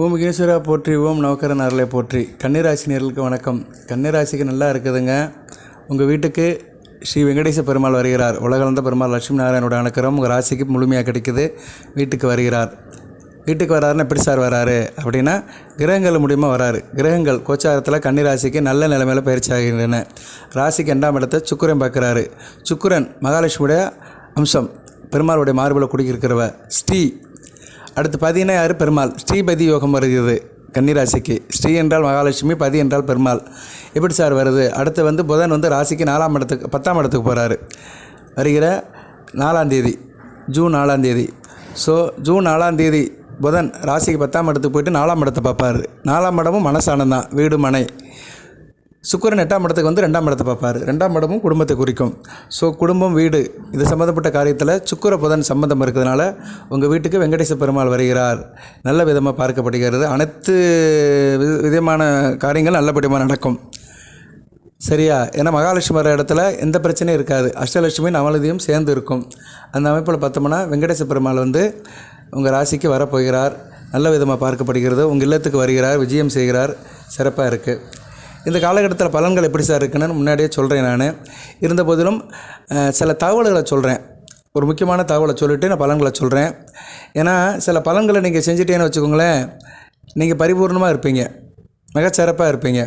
ஓம் விக்னேஸ்வரா போற்றி ஓம் நவக்கரன் அருளை போற்றி. கன்னிராசி நேர்களுக்கு வணக்கம். கன்னிராசிக்கு நல்லா இருக்குதுங்க. உங்கள் வீட்டுக்கு ஸ்ரீ வெங்கடேச பெருமாள் வருகிறார். உலகளந்த பெருமாள் லட்சுமி நாராயணோட அனுக்கிறம் உங்கள் ராசிக்கு முழுமையாக கிடைக்குது. வீட்டுக்கு வருகிறார். வீட்டுக்கு வராருன்னு எப்படி சார் வராரு? அப்படின்னா கிரகங்கள் மூலிமா வராரு. கிரகங்கள் கோச்சாரத்தில் கன்னிராசிக்கு நல்ல நிலைமையில் பயிற்சி ஆகின்றன. ராசிக்கு ரெண்டாம் இடத்தை சுக்கரன் பார்க்குறாரு. சுக்கரன் மகாலட்சுமியுடைய அம்சம். பெருமாளுடைய மார்பில் குடியிருக்கிறவ ஸ்ரீ அடுத்து பதினா யார்? பெருமாள். ஸ்ரீபதி யோகம் வருகிறது கன்னிராசிக்கு. ஸ்ரீ என்றால் மகாலட்சுமி பதி என்றால் பெருமாள். எப்படி சார் வருது? அடுத்து வந்து புதன் வந்து ராசிக்கு நாலாம் இடத்துக்கு பத்தாம் இடத்துக்கு போகிறாரு வருகிற நாலாந்தேதி ஜூன் நாலாந்தேதி ஸோ ஜூன் நாலாந்தேதி புதன் ராசிக்கு பத்தாம் இடத்துக்கு போயிட்டு நாலாம் இடத்தை பார்ப்பார். நாலாம் இடமும் மனசானம் தான் வீடு மனை சுக்கரன் எட்டாம் இடத்துக்கு வந்து ரெண்டாம் இடத்தை பார்ப்பார். ரெண்டாம் இடமும் குடும்பத்தை குறிக்கும். ஸோ குடும்பம் வீடு இது சம்மந்தப்பட்ட காரியத்தில் சுக்கர புதன் சம்பந்தம் இருக்கிறதுனால உங்கள் வீட்டுக்கு வெங்கடேச பெருமாள் வருகிறார். நல்ல விதமாக பார்க்கப்படுகிறது. அனைத்து வி- விதமான காரியங்கள் நல்லபடியாக நடக்கும். சரியா? ஏன்னா மகாலட்சுமி வர இடத்துல எந்த பிரச்சனையும் இருக்காது. அஷ்டலட்சுமி நவலதியும் சேர்ந்து இருக்கும். அந்த அமைப்பில் பார்த்தோம்னா வெங்கடேச பெருமாள் வந்து உங்கள் ராசிக்கு வரப்போகிறார். நல்ல விதமாக பார்க்கப்படுகிறது. உங்கள் இல்லத்துக்கு வருகிறார். விஜயம் செய்கிறார். சிறப்பாக இருக்குது இந்த காலகட்டத்தில் பலன்கள் எப்படி சார் இருக்குன்னு முன்னாடியே சொல்கிறேன் நான். இருந்த போதிலும் சில தகவல்களை சொல்கிறேன் ஒரு முக்கியமான தகவலை சொல்லிவிட்டு நான் பலன்களை சொல்கிறேன் ஏன்னா சில பலன்களை நீங்கள் செஞ்சிட்டேன்னு வச்சுக்கோங்களேன் நீங்கள் பரிபூர்ணமாக இருப்பீங்க. மிகச்சிறப்பாக இருப்பீங்க.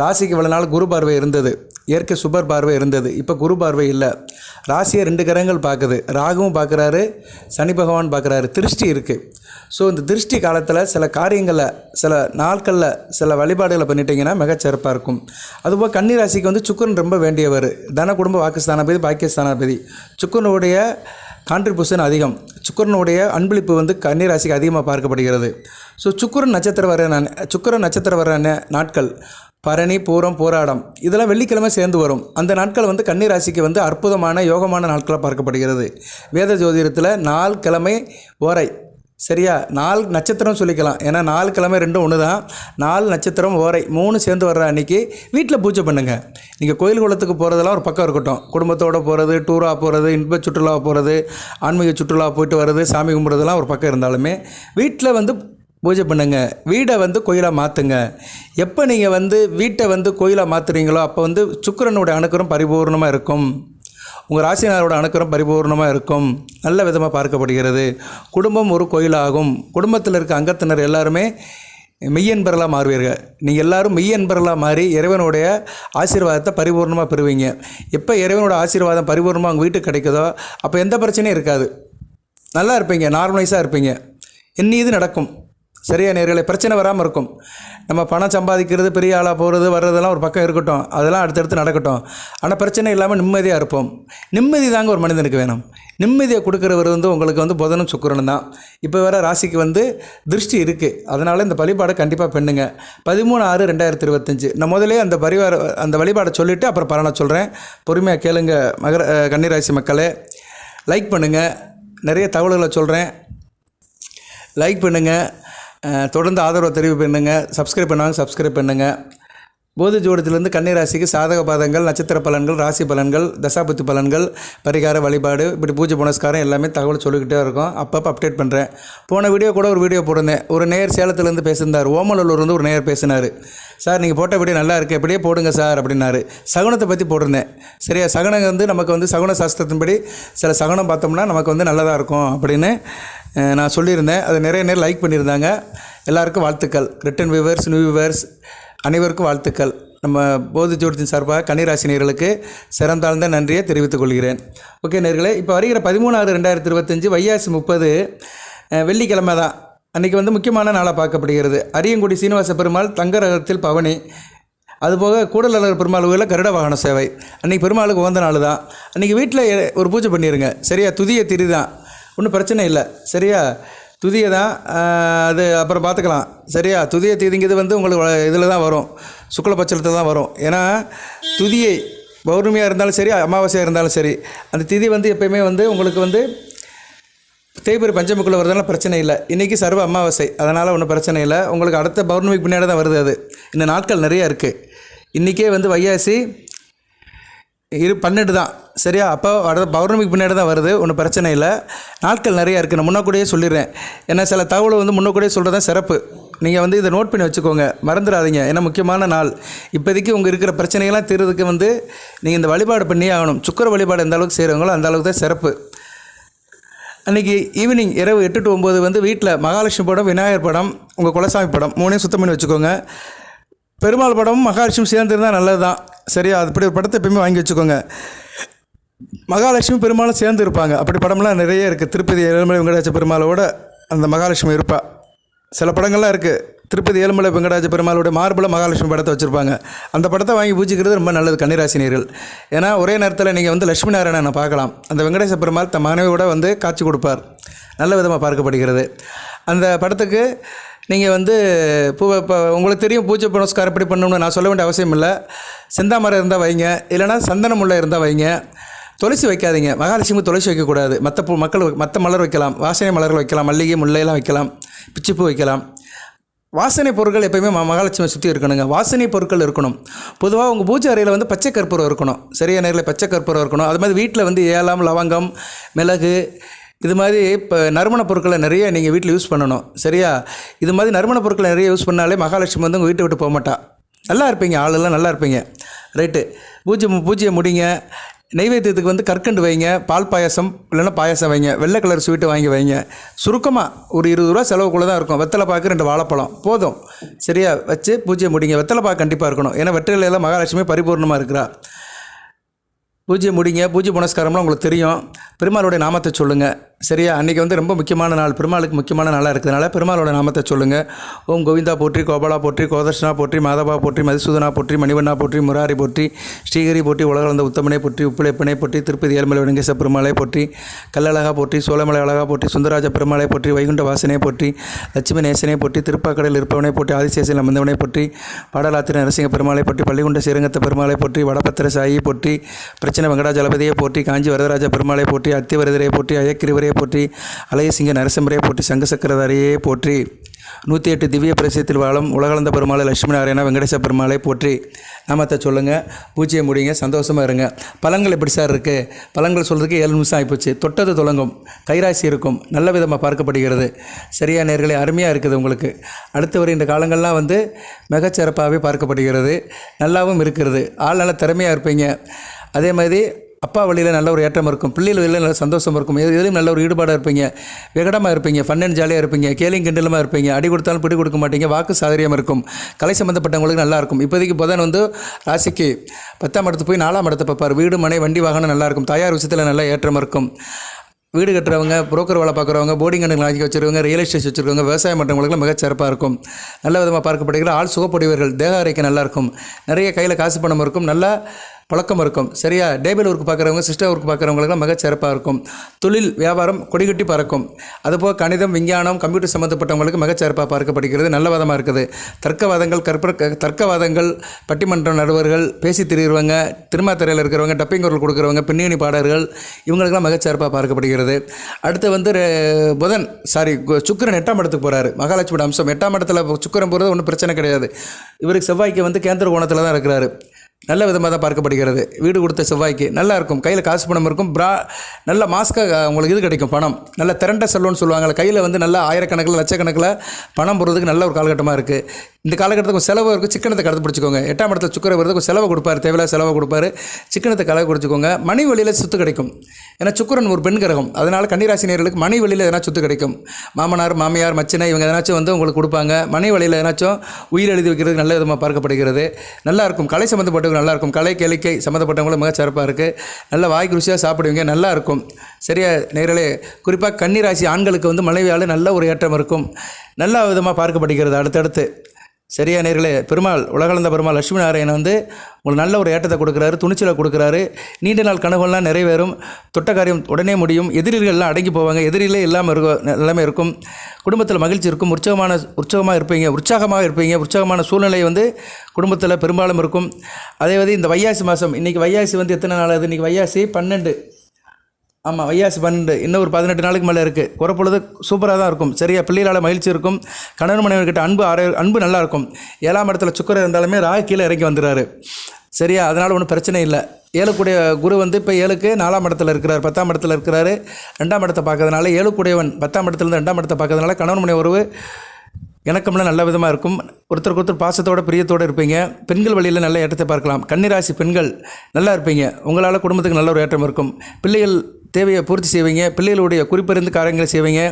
ராசிக்கு இவ்வளோ நாள் குரு பார்வை இருந்தது. இயற்கை சுபர் பார்வை இருந்தது. இப்போ குரு பார்வை இல்லை. ராசியை ரெண்டு கிரகங்கள் பார்க்குது ராகுவும் பார்க்குறாரு சனி பகவான் பார்க்குறாரு திருஷ்டி இருக்குது ஸோ இந்த திருஷ்டி காலத்தில் சில காரியங்களில் சில நாட்களில் சில வழிபாடுகளை பண்ணிட்டீங்கன்னா மிகச்சிறப்பாக இருக்கும். அதுபோல் கன்னி ராசிக்கு வந்து சுக்கரன் ரொம்ப வேண்டியவர். தன குடும்ப வாக்குஸ்தானபதி பாக்கியஸ்தானாபதி. சுக்கரனுடைய கான்ட்ரிபியூஷன் அதிகம். சுக்கரனுடைய அன்பளிப்பு வந்து கன்னிராசிக்கு அதிகமாக பார்க்கப்படுகிறது. ஸோ சுக்கரன் நட்சத்திரம் வர நான் சுக்கரன் நட்சத்திரம் வர நாட்கள். பரணி பூரம் போராடம். இதெல்லாம் வெள்ளிக்கிழமை சேர்ந்து வரும். அந்த நாட்கள் வந்து கன்னிராசிக்கு வந்து அற்புதமான யோகமான நாட்களாக பார்க்கப்படுகிறது. வேத ஜோதிடத்தில் நாள் கிழமை ஓரை. சரியா? நாலு நட்சத்திரம் சொல்லிக்கலாம். ஏன்னா நாலு கிழமை ரெண்டும் ஒன்று தான் நாலு நட்சத்திரம் ஓரை மூணு சேர்ந்து வர்ற அன்றைக்கி வீட்டில் பூஜை பண்ணுங்கள் நீங்கள் கோயில் குளத்துக்கு போகிறதெல்லாம் ஒரு பக்கம் இருக்கட்டும். குடும்பத்தோடு போகிறது டூராக போகிறது இன்ப சுற்றுலா போகிறது ஆன்மீக சுற்றுலா போயிட்டு வர்றது சாமி கும்பிட்றதெல்லாம் ஒரு பக்கம் இருந்தாலுமே வீட்டில் வந்து பூஜை பண்ணுங்க. வீடை வந்து கோயிலாக மாற்றுங்க எப்போ நீங்கள் வந்து வீட்டை வந்து கோயிலாக மாற்றுறீங்களோ அப்போ வந்து சுக்கிரனுடைய அணுக்கரம் பரிபூர்ணமாக இருக்கும். உங்கள் ராசினாரோட அணுக்கரம் பரிபூர்ணமாக இருக்கும். நல்ல விதமாக பார்க்கப்படுகிறது. குடும்பம் ஒரு கோயிலாகும். குடும்பத்தில் இருக்க அங்கத்தினர் எல்லாருமே மெய்யன்பர்களாக மாறுவீர்கள். நீங்கள் எல்லாரும் மெய்யன்பர்களாக மாறி இறைவனுடைய ஆசீர்வாதத்தை பரிபூர்ணமாக பெறுவீங்க. எப்போ இறைவனோட ஆசீர்வாதம் பரிபூர்ணமாக உங்கள் வீட்டுக்கு கிடைக்குதோ அப்போ எந்த பிரச்சனையும் இருக்காது. நல்லா இருப்பீங்க நார்மலைஸாக இருப்பீங்க. இன்னி இது நடக்கும். சரியா நேர்களை பிரச்சனை வராமல் இருக்கும். நம்ம பணம் சம்பாதிக்கிறது பெரிய ஆளாக போகிறது வர்றதெல்லாம் ஒரு பக்கம் இருக்கட்டும். அதெல்லாம் அடுத்தடுத்து நடக்கட்டும். ஆனால் பிரச்சனை இல்லாமல் நிம்மதியாக இருப்போம். நிம்மதி தாங்க ஒரு மனிதனுக்கு வேணும். நிம்மதியை கொடுக்குறவர் வந்து உங்களுக்கு வந்து புதனும் சுக்கரனும் தான். இப்போ வர ராசிக்கு வந்து திருஷ்டி இருக்குது அதனால் இந்த வழிபாடை கண்டிப்பாக பண்ணுங்க. பதிமூணு ஆறு ரெண்டாயிரத்தி இருபத்தஞ்சி. நான் முதலே அந்த பரிவார அந்த வழிபாடை சொல்லிவிட்டு அப்புறம் பலனை சொல்கிறேன் பொறுமையாக கேளுங்க மகர கன்னிராசி மக்களே. லைக் பண்ணுங்கள் நிறைய தகவல்களை சொல்கிறேன் லைக் பண்ணுங்கள் தொடர்ந்து ஆதரவை தெரிவு பண்ணுங்கள் சப்ஸ்கிரைப் பண்ணாங்க சப்ஸ்கிரைப் பண்ணுங்கள் போதி ஜோடத்திலிருந்து கன்னிராசிக்கு சாதக பாதங்கள் நட்சத்திர பலன்கள் ராசி பலன்கள் தசாபுத்தி பலன்கள் பரிகார வழிபாடு இப்படி பூஜை புனஸ்காரம் எல்லாமே தகவல் சொல்லிக்கிட்டே இருக்கும். அப்பப்போ அப்டேட் பண்ணுறேன் போன வீடியோ கூட ஒரு வீடியோ போட்டிருந்தேன். ஒரு நேர் சேலத்துலேருந்து பேசியிருந்தார். ஓமலூர்லேருந்து ஒரு நேர் பேசினார். சார் நீங்கள் போட்ட வீடியோ நல்லா இருக்குது எப்படியே போடுங்க சார் அப்படின்னாரு. சகுனத்தை பற்றி போட்டிருந்தேன். சரியா சகுனம் வந்து நமக்கு வந்து சகுன சாஸ்திரத்தின்படி சில சகுனம் பார்த்தோம்னா நமக்கு வந்து நல்லதாக இருக்கும் அப்படின்னு நான் சொல்லியிருந்தேன். அதை நிறைய நேரம் லைக் பண்ணியிருந்தாங்க. எல்லாருக்கும் வாழ்த்துக்கள். ரிட்டன் வியூவர்ஸ் நியூ வியூவர்ஸ் அனைவருக்கும் வாழ்த்துக்கள். நம்ம போதி ஜோதின் சார்பாக கன்னிராசி நேயர்களுக்கு சிறந்தாழ்ந்த நன்றியை தெரிவித்துக் கொள்கிறேன். ஓகே நேர்களே இப்போ வருகிற பதிமூணாறு ரெண்டாயிரத்தி இருபத்தஞ்சி வைகாசி முப்பது வெள்ளிக்கிழமை தான். அன்றைக்கி வந்து முக்கியமான நாளாக பார்க்கப்படுகிறது. அரியங்குடி சீனிவாச பெருமாள் தங்கரகத்தில் பவனி. அதுபோக கூடலர் பெருமாள் கோயிலில் கருட வாகன சேவை. அன்றைக்கி பெருமாளுக்கு உகந்த நாள் தான். அன்றைக்கி வீட்டில் ஒரு பூஜை பண்ணிடுங்க சரியா துதிய திரி தான். ஒன்றும் பிரச்சனை இல்லை. சரியா துதியை தான் அது அப்புறம் பார்த்துக்கலாம். சரியா? துதியை தீதிங்கிறது வந்து உங்களுக்கு இதில் தான் வரும். சுக்லபட்சத்தில் தான் வரும். ஏன்னா துதியை பௌர்ணமியாக இருந்தாலும் சரி அமாவாசையாக இருந்தாலும் சரி அந்த திதி வந்து எப்பயுமே வந்து உங்களுக்கு வந்து தேய்பிரி பஞ்சமிக்குள்ளே வருதுனால பிரச்சனை இல்லை. இன்றைக்கி சர்வ அமாவாசை. அதனால் ஒன்றும் பிரச்சனை இல்லை. உங்களுக்கு அடுத்த பௌர்ணமிக்கு பின்னாடி தான் வருது அது. இந்த நாட்கள் நிறையா இருக்குது இன்றைக்கே வந்து வையாசி இரு பன்னெண்டு தான். சரியா? அப்போ அடுத்த பௌர்ணமிக்கு பின்னாடி தான் வருது. ஒன்றும் பிரச்சனை இல்லை. நாட்கள் நிறையா இருக்குது நான் முன்னக்கூடயே சொல்லிடுறேன். ஏன்னா சில தகவலை வந்து முன்னக்கூடயே சொல்கிறது தான் சிறப்பு. நீங்கள் வந்து இதை நோட் பண்ணி வச்சுக்கோங்க. மறந்துடாதீங்க. ஏன்னா முக்கியமான நாள். இப்போதைக்கு உங்கள் இருக்கிற பிரச்சனைகள்லாம் தீர்றதுக்கு வந்து நீங்கள் இந்த வழிபாடு பண்ணியே ஆகணும். சுக்கர வழிபாடு எந்த அளவுக்கு செய்கிறவங்களோ அந்த அளவுக்கு தான் சிறப்பு. அன்றைக்கி ஈவினிங் இரவு எட்டு டு ஒம்பது வந்து வீட்டில் மகாலட்சுமி படம் விநாயகர் படம் உங்கள் குலசாமி படம் மூணையும் சுத்தம் பண்ணி வச்சுக்கோங்க. பெருமாள் படமும் மகாலட்சுமி சேர்ந்துருந்தால் நல்லது தான் சரியா அப்படி ஒரு படத்தை எப்பயுமே வாங்கி வச்சுக்கோங்க. மகாலட்சுமி பெருமாளும் சேர்ந்து இருப்பாங்க. அப்படி படம்லாம் நிறைய இருக்குது திருப்பதி ஏழுமலை வெங்கடாச்ச பெருமாளோட அந்த மகாலட்சுமி இருப்பா. சில படங்கள்லாம் இருக்குது திருப்பதி ஏழுமலை வெங்கடாஜ பெருமாளோட மார்பில் மகாலட்சுமி படத்தை வச்சுருப்பாங்க. அந்த படத்தை வாங்கி பூஜிக்கிறது ரொம்ப நல்லது கன்னிராசினியர்கள். ஏன்னா ஒரே நேரத்தில் நீங்கள் வந்து லட்சுமி நாராயணனை பார்க்கலாம். அந்த வெங்கடேச பெருமாள் தன் மனைவியோட வந்து காட்சி கொடுப்பார். நல்ல விதமாக பார்க்கப்படுகிறது. அந்த படத்துக்கு நீங்கள் வந்து பூ இப்போ உங்களுக்கு தெரியும் பூஜை புனஸ்காரம் எப்படி பண்ணணும்னு நான் சொல்ல வேண்டிய அவசியம் இல்லை. செந்தாமரம் இருந்தால் வைங்க. இல்லைனா சந்தன முல்லை இருந்தால் வைங்க. துளசி வைக்காதீங்க. மகாலட்சுமி துளசி வைக்கக்கூடாது மற்ற பூ மக்கள் மற்ற மலர் வைக்கலாம். வாசனை மலர்கள் வைக்கலாம். மல்லிகை முல்லையெல்லாம் வைக்கலாம். பிச்சிப்பூ வைக்கலாம். வாசனை பொருட்கள் எப்போயுமே ம- மகாலட்சுமி சுற்றி இருக்கணுங்க. வாசனை பொருட்கள் இருக்கணும். பொதுவாக உங்கள் பூஜை அறையில் வந்து பச்சை கற்பூரம் இருக்கணும். சரியான நேரில் பச்சை கற்பூரம் இருக்கணும். அது மாதிரி வீட்டில் வந்து ஏலம் லவங்கம் மிளகு இது மாதிரி இப்போ நறுமண பொருட்களை நிறைய நீங்கள் வீட்டில் யூஸ் பண்ணணும். சரியா? இது மாதிரி நறுமண பொருட்களை நிறைய யூஸ் பண்ணாலே மகாலட்சுமி வந்து உங்கள் வீட்டை விட்டு போக மாட்டா. நல்லா இருப்பீங்க. ஆளெல்லாம் நல்லா இருப்பீங்க. ரைட்டு பூஜை பூஜையை முடிங்க. நெய்வேத்தியத்துக்கு வந்து கற்கண்டு வைங்க. பால் பாயாசம் இல்லைன்னா பாயாசம் வைங்க. வெள்ளை கலர் ஸ்வீட்டு வாங்கி வைங்க. சுருக்கமாக ஒரு இருபது ரூபா செலவுக்குள்ளே தான் இருக்கும். வெத்தலை பாக்கு ரெண்டு வாழைப்பழம். போதும். சரியா? வச்சு பூஜையை முடிங்க. வெத்தலை பாக்கு கண்டிப்பாக இருக்கணும். ஏன்னா வெற்றிலையில் மகாலட்சுமி பரிபூர்ணமாக இருக்கிறா. பூஜை முடிங்க. பூஜை புனஸ்காரம்லாம் உங்களுக்கு தெரியும். பெருமாளுடைய நாமத்தை சொல்லுங்கள் சரியா? அன்றைக்கி வந்து ரொம்ப முக்கியமான நாள். பெருமாளுக்கு முக்கியமான நாளாக இருக்கிறதுனால பெருமாளோட நாமத்தை சொல்லுங்கள் ஓம் கோவிந்தா போற்றி கோபாலா போற்றி கோதர்ஷனா போற்றி மாதவா போற்றி மதுசூதனா போற்றி மணிவண்ணா போற்றி முராரி போற்றி ஸ்ரீகரி போற்றி உலகளந்த உத்தமனை போற்றி உப்பிழைப்பனை போற்றி திருப்பதி ஏழுமலை வெங்கேச பெருமாளை போற்றி கல்லழகா போற்றி சோழமலை அழகா போற்றி சுந்தராஜ பெருமாளை போற்றி வைகுண்ட வாசனை போற்றி லட்சுமி நேசனை போற்றி திருப்பாக்கடல் இருப்பவனை போற்றி ஆதிசேசன் அமர்ந்தவனை போற்றி பாடலாத்திர நரசிங்க பெருமாளை போற்றி பள்ளிகுண்ட ஸ்ரீரங்கத்த பெருமாளை போற்றி வடபத்திர சாயி போற்றி பிரச்சனை வெங்கடாஜலபதியை போற்றி காஞ்சி வரதராஜ பெருமாளை போற்றி அத்திவரதரை போற்றி அயக்கிரிவரை போற்றி அலையசிங்க நரசிம்மரே போற்றி சங்க சக்கரதாரியே போற்றி நூற்றி எட்டு திவ்ய பிரசியத்தில் வாழும் உலகளந்த பெருமாளை லட்சுமி நாராயண வெங்கடேச பெருமாளை போற்றி. நாமத்தை சொல்லுங்கள் பூஜையை முடிங்க சந்தோஷமாக இருங்க. பழங்கள் எப்படி சார் இருக்குது பழங்கள் சொல்கிறதுக்கு ஏழு நிமிஷம் ஆகிப்போச்சு தொட்டது தொடங்கும் கைராசி இருக்கும் நல்ல விதமாக பார்க்கப்படுகிறது. சரியான நேர்களே அருமையாக இருக்குது உங்களுக்கு. அடுத்து வருகின்ற காலங்கள்லாம் வந்து மிகச்சிறப்பாகவே பார்க்கப்படுகிறது. நல்லாவும் இருக்கிறது. ஆள் நல்ல திறமையாக இருப்பீங்க. அதே மாதிரி அப்பா வழியில் நல்ல ஒரு ஏற்றம் இருக்கும். பிள்ளைகள் வழியில் நல்ல சந்தோஷம் இருக்கும். எது எதுலையும் நல்ல ஒரு ஈடுபாடாக இருப்பீங்க. விகடமாக இருப்பீங்க. ஃபன் அண்ட் ஜாலியாக இருப்பீங்க. கேலிங் கிண்டலுமாக இருப்பீங்க. அடி கொடுத்தாலும் பிடி கொடுக்க மாட்டீங்க. வாக்கு சாதரியம் இருக்கும். கலை சம்மந்தப்பட்டவங்களுக்கு நல்லா இருக்கும். இப்போதைக்கு புதன் வந்து ராசிக்கு பத்தாம் இடத்து போய் நாலாம் இடத்தை பார்ப்பார். வீடு மனை வண்டி வாகனம் நல்லாயிருக்கும் தயார் விஷயத்தில் நல்ல ஏற்றம் இருக்கும். வீடு கட்டுறவங்க புரோக்கர் வேலை பார்க்குறவங்க போர்டிங் கணக்கு வாங்கி வச்சுருக்கவங்க ரியல் எஸ்டேட் வச்சுருக்கவங்க விவசாயம் பண்ணுறவங்களுக்கு மிக சிறப்பாக இருக்கும். நல்ல விதமாக பார்க்கப்படுகிற ஆள் சுகப்படுவீர்கள் தேக அறைக்கு நல்லாயிருக்கும் நிறைய கையில் காசு பணம் இருக்கும். நல்லா பழக்கம் இருக்கும். சரியா? டேபிள் ஒர்க் பார்க்குறவங்க சிஸ்டர் ஒர்க் பார்க்குறவங்களுக்குலாம் மிக சிறப்பாக இருக்கும். தொழில் வியாபாரம் கொடிகட்டி பறக்கும். அதுபோக கணிதம் விஞ்ஞானம் கம்ப்யூட்டர் சம்மந்தப்பட்டவங்களுக்கு மிகச் சிறப்பாக பார்க்கப்படுகிறது. நல்ல விதமாக இருக்குது. தர்க்கவாதங்கள் கற்ப தர்க்கவாதங்கள் பட்டிமன்ற நடுவர்கள் பேசி திரிகிறவங்க திருமாத்திரையில் இருக்கிறவங்க டப்பிங் குரல் கொடுக்குறவங்க பின்னணி பாடகர்கள் இவங்களுக்கெல்லாம் மிகச் சிறப்பாக பார்க்கப்படுகிறது. அடுத்து வந்து புதன் சாரி சுக்கிரன் எட்டாம் இடத்துக்கு போகிறாரு மகாலட்சுமியோட அம்சம். எட்டாம் இடத்துல சுக்கரன் போகிறது ஒன்றும் பிரச்சனை கிடையாது. இவருக்கு செவ்வாய்க்கு வந்து கேந்திர கோணத்தில் தான் இருக்கிறாரு. நல்ல விதமாக தான் பார்க்கப்படுகிறது. வீடு கொடுத்த செவ்வாய்க்கு நல்லா இருக்கும். கையில் காசு பணம் இருக்கும். பிரா நல்ல மாஸ்க்காக உங்களுக்கு இது கிடைக்கும் பணம். நல்ல திரண்ட செல்வம்னு சொல்லுவாங்கள்ல கையில் வந்து நல்ல ஆயிரக்கணக்கில் லட்சக்கணக்கில் பணம் போடுறதுக்கு நல்ல ஒரு காலகட்டமாக இருக்குது இந்த காலகட்டத்துக்கு கொஞ்சம் செலவு இருக்கும் சிக்கனத்தை கடத்து பிடிச்சிக்கோங்க. எட்டாம் இடத்துல சுக்கரை வருது கொஞ்சம் செலவு கொடுப்பாரு தேவையில்லாத செலவு கொடுப்பாரு சிக்கனத்தை கலவை குடிச்சிக்கோங்க மணி வழியில் சுத்து கிடைக்கும். ஏன்னா சுக்கிரன் ஒரு பெண் கிரகம். அதனால் கன்னிராசினியர்களுக்கு மணி வழியில் எதனா சுத்து கிடைக்கும். மாமனார் மாமியார் மச்சினை இவங்க எதனாச்சும் வந்து உங்களுக்கு கொடுப்பாங்க. மணி வழியில் எதனாச்சும் உயிர் எழுதி வைக்கிறது நல்ல விதமாக பார்க்கப்படுகிறது. நல்லாயிருக்கும் கலை சம்மந்தப்பட்டவங்க நல்லாயிருக்கும் கலை கேளிக்கை சம்மந்தப்பட்டவங்களும் மிக சிறப்பாக இருக்குது நல்ல வாய்க்கு ருசியாக சாப்பிடுவீங்க நல்லா இருக்கும். சரியா நேரலே குறிப்பாக கன்னிராசி ஆண்களுக்கு வந்து மனைவியால் நல்ல ஒரு ஏற்றம் இருக்கும். நல்ல விதமாக பார்க்கப்படுகிறது. அடுத்தடுத்து சரியா நேர்களே பெருமாள் உலகளந்த பெருமாள் லட்சுமி நாராயணன் வந்து உங்களுக்கு நல்ல ஒரு ஏற்றத்தை கொடுக்குறாரு துணிச்சலை கொடுக்குறாரு. நீண்ட நாள் கனவுகள்லாம் நிறைவேறும். தொட்ட காரியம் உடனே முடியும். எதிரிகள்லாம் அடங்கி போவாங்க. எதிரிலே இல்லாமல் இருக்கும் எல்லாமே இருக்கும். குடும்பத்தில் மகிழ்ச்சி இருக்கும். உற்சவமான உற்சவமாக இருப்பீங்க. உற்சாகமாக இருப்பீங்க. உற்சாகமான சூழ்நிலை வந்து குடும்பத்தில் பெரும்பாலும் இருக்கும். அதே வந்து இந்த வையாசி மாதம் இன்றைக்கி வையாசி வந்து எத்தனை நாள் ஆகுது? இன்றைக்கி வையாசி பன்னெண்டு. ஆமாம் வையாசி பன்னெண்டு. இன்னும் ஒரு பதினெட்டு நாளுக்கு மேலே இருக்குது குறப்பொழுது சூப்பராக தான் இருக்கும். சரியா பிள்ளைகளால் மகிழ்ச்சி இருக்கும். கணவன் மனைவர்கிட்ட அன்பு ஆர அன்பு நல்லா இருக்கும். ஏழாம் இடத்துல சுக்கரை இருந்தாலுமே ராகு கீழே இறங்கி வந்துடுறாரு சரியா அதனால் ஒன்றும் பிரச்சனை இல்லை. ஏழுக்குடைய குரு வந்து இப்போ ஏழுக்கு நாலாம் இடத்துல இருக்கிறார் பத்தாம் இடத்துல இருக்கிறாரு. ரெண்டாம் இடத்தை பார்க்கறதுனால ஏழுக்குடையவன் பத்தாம் இடத்துலேருந்து ரெண்டாம் இடத்தை பார்க்கறதுனால கணவன் மனை உறவு இணக்கம்லாம் நல்ல விதமாக இருக்கும். ஒருத்தருக்கு ஒருத்தர் பாசத்தோட பிரியத்தோடு இருப்பீங்க. பெண்கள் வழியில் நல்ல ஏற்றத்தை பார்க்கலாம். கன்னிராசி பெண்கள் நல்லா இருப்பீங்க. உங்களால் குடும்பத்துக்கு நல்ல ஒரு ஏற்றம் இருக்கும். பிள்ளைகள் தேவையை பூர்த்தி செய்வீங்க பிள்ளைகளுடைய குறிப்பிருந்து காரியங்களை செய்வீங்க.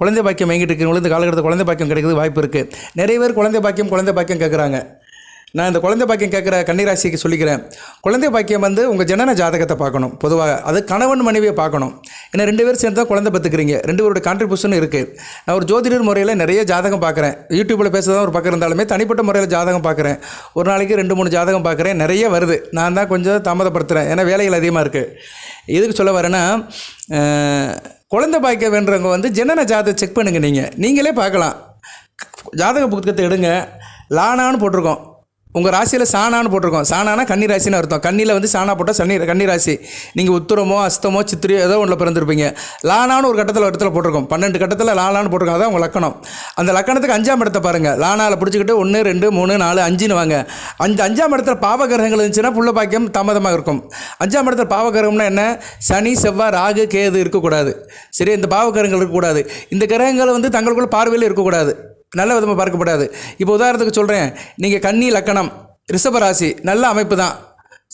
குழந்தை பாக்கியம் வாங்கிட்டு இருக்கிறவங்களுக்கு இந்த காலகட்டத்தில் குழந்தை பாக்கியம் கிடைக்கிறது வாய்ப்பு இருக்குது நிறைய பேர் குழந்தை பாக்கியம் குழந்தை பாக்கியம் கேட்குறாங்க நான் இந்த குழந்தை பாக்கியம் கேட்குற கன்னிராசிக்கு சொல்லிக்கிறேன். குழந்தை பாக்கியம் வந்து உங்கள் ஜனன ஜாதகத்தை பார்க்கணும் பொதுவாக. அது கணவன் மனைவியை பார்க்கணும். ஏன்னா ரெண்டு பேரும் சேர்ந்து தான் குழந்தை பத்துக்கிறீங்க. ரெண்டு பேரோட கான்ட்ரிபியூஷன் இருக்குது நான் ஒரு ஜோதிடர் முறையில் நிறைய ஜாதகம் பார்க்குறேன் யூடியூப்பில் பேசுறதா ஒரு பக்கம் இருந்தாலுமே தனிப்பட்ட முறையில் ஜாதகம் பார்க்குறேன் ஒரு நாளைக்கு ரெண்டு மூணு ஜாதகம் பார்க்குறேன் நிறைய வருது. நான் தான் கொஞ்சம் தாமதப்படுத்துகிறேன் ஏன்னா வேலைகள் அதிகமாக இருக்குது எதுக்கு சொல்ல வரேன்னா குழந்தை பாய்க்க வேண்டவங்க வந்து ஜனன ஜாதகம் செக் பண்ணுங்கள் நீங்கள் நீங்களே பார்க்கலாம். ஜாதக புத்தகத்தை எடுங்க. லானான்னு போட்டிருக்கோம். உங்கள் ராசியில் சாணான்னு போட்டிருக்கோம். சாணானா கன்னி ராசின்னு அர்த்தம். கண்ணியில் வந்து சாணா போட்டால் சன்னி கன்னி ராசி. நீங்கள் உத்திரமோ அஸ்தமோ சித்திரையோ ஏதோ ஒன்றில் பிறந்திருப்பீங்க. லானான்னு ஒரு கட்டத்தில் ஒரு இடத்துல போட்டிருக்கோம். பன்னெண்டு கட்டத்தில் லானான்னு போட்டிருக்கோம். அதான் உங்கள் லக்கணம். அந்த லக்கணத்துக்கு அஞ்சாம் இடத்தை பாருங்கள் லானாவில் பிடிச்சிக்கிட்டு ஒன்று ரெண்டு மூணு நாலு அஞ்சுன்னு வாங்க. அந்த அஞ்சாம் இடத்துல பாவகிரகங்கள் இருந்துச்சுன்னா புள்ள பாக்கியம் தாமதமாக இருக்கும். அஞ்சாம் இடத்துல பாவகிரகம்னா என்ன? சனி செவ்வாய் ராகு கேது இருக்கக்கூடாது. சரி இந்த பாவகிரகங்கள் இருக்கக்கூடாது. இந்த கிரகங்கள் வந்து தங்களுக்குள்ள பார்வையில் இருக்கக்கூடாது. நல்ல விதமாக பார்க்கப்படாது. இப்போ உதாரணத்துக்கு சொல்கிறேன் நீங்கள் கன்னி லக்கணம் ரிஷபராசி நல்ல அமைப்பு தான்.